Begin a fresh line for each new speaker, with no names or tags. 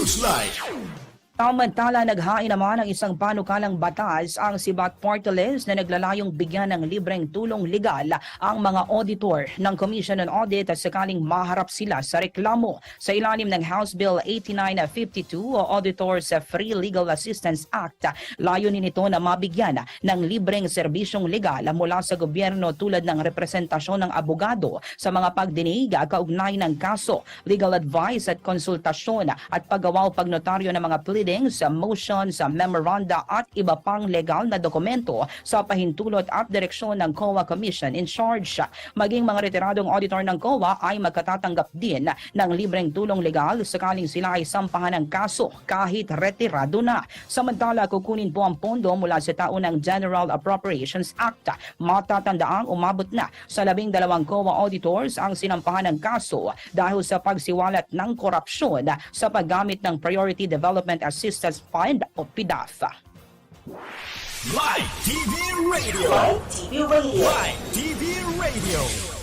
Huge light.
Samantala, naghain naman ng isang panukalang batas ang Sibat Portales na naglalayong bigyan ng libreng tulong legal ang mga auditor ng Commission on Audit at sakaling maharap sila sa reklamo sa ilalim ng House Bill 8952 o Auditors Free Legal Assistance Act. Layunin nito na mabigyan ng libreng serbisyong legal mula sa gobyerno tulad ng representasyon ng abogado sa mga pagdinig kaugnay ng kaso, legal advice at konsultasyon at paggawa o pagnotaryo ng mga pleadings, motions, memoranda at iba pang legal na dokumento sa pahintulot at direksyon ng COA Commission in charge. Maging mga retiradong auditor ng COA ay magkatatanggap din ng libreng tulong legal sakaling sila ay sampahan ng kaso kahit retirado na. Samantala, kukunin po ang pondo mula sa taon ng General Appropriations Act. Matatandaang umabot na sa labing dalawang COA auditors ang sinampahan ng kaso dahil sa pagsiwalat ng korupsyon sa paggamit ng Priority Development Assistance Fund Find PDAF.
Live TV Radio.
Live TV Radio.
Live TV Radio.